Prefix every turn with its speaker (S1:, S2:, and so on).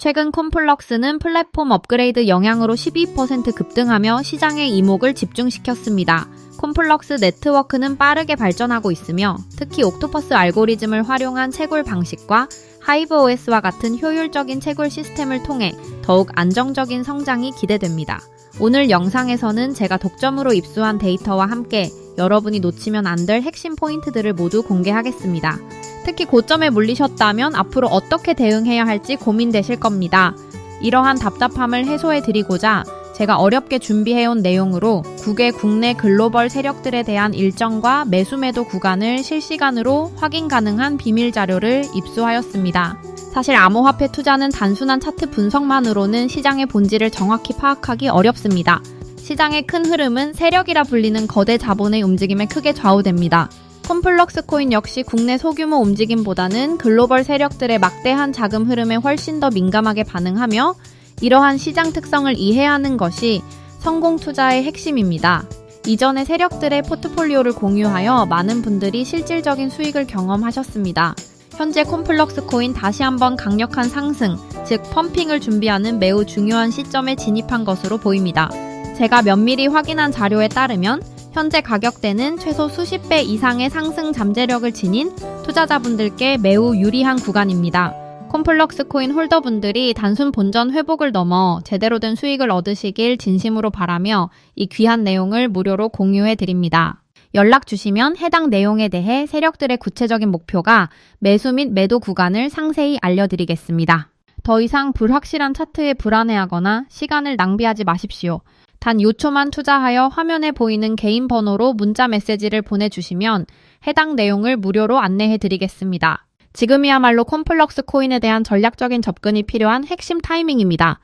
S1: 최근 콤플럭스는 플랫폼 업그레이드 영향으로 12% 급등하며 시장의 이목을 집중시켰습니다. 콤플럭스 네트워크는 빠르게 발전하고 있으며 특히 옥토퍼스 알고리즘을 활용한 채굴 방식과 하이브 OS와 같은 효율적인 채굴 시스템을 통해 더욱 안정적인 성장이 기대됩니다. 오늘 영상에서는 제가 독점으로 입수한 데이터와 함께 여러분이 놓치면 안 될 핵심 포인트들을 모두 공개하겠습니다. 특히 고점에 물리셨다면 앞으로 어떻게 대응해야 할지 고민되실 겁니다. 이러한 답답함을 해소해 드리고자 제가 어렵게 준비해온 내용으로 국외 국내 글로벌 세력들에 대한 일정과 매수매도 구간을 실시간으로 확인 가능한 비밀 자료를 입수하였습니다. 사실 암호화폐 투자는 단순한 차트 분석만으로는 시장의 본질을 정확히 파악하기 어렵습니다. 시장의 큰 흐름은 세력이라 불리는 거대 자본의 움직임에 크게 좌우됩니다. 콤플럭스 코인 역시 국내 소규모 움직임보다는 글로벌 세력들의 막대한 자금 흐름에 훨씬 더 민감하게 반응하며 이러한 시장 특성을 이해하는 것이 성공 투자의 핵심입니다. 이전에 세력들의 포트폴리오를 공유하여 많은 분들이 실질적인 수익을 경험하셨습니다. 현재 콤플럭스 코인 다시 한번 강력한 상승, 즉 펌핑을 준비하는 매우 중요한 시점에 진입한 것으로 보입니다. 제가 면밀히 확인한 자료에 따르면 현재 가격대는 최소 수십 배 이상의 상승 잠재력을 지닌 투자자분들께 매우 유리한 구간입니다. 콤플럭스 코인 홀더분들이 단순 본전 회복을 넘어 제대로 된 수익을 얻으시길 진심으로 바라며 이 귀한 내용을 무료로 공유해 드립니다. 연락 주시면 해당 내용에 대해 세력들의 구체적인 목표가 매수 및 매도 구간을 상세히 알려드리겠습니다. 더 이상 불확실한 차트에 불안해하거나 시간을 낭비하지 마십시오. 단 요초만 투자하여 화면에 보이는 개인 번호로 문자 메시지를 보내주시면 해당 내용을 무료로 안내해 드리겠습니다. 지금이야말로 콤플럭스 코인에 대한 전략적인 접근이 필요한 핵심 타이밍입니다.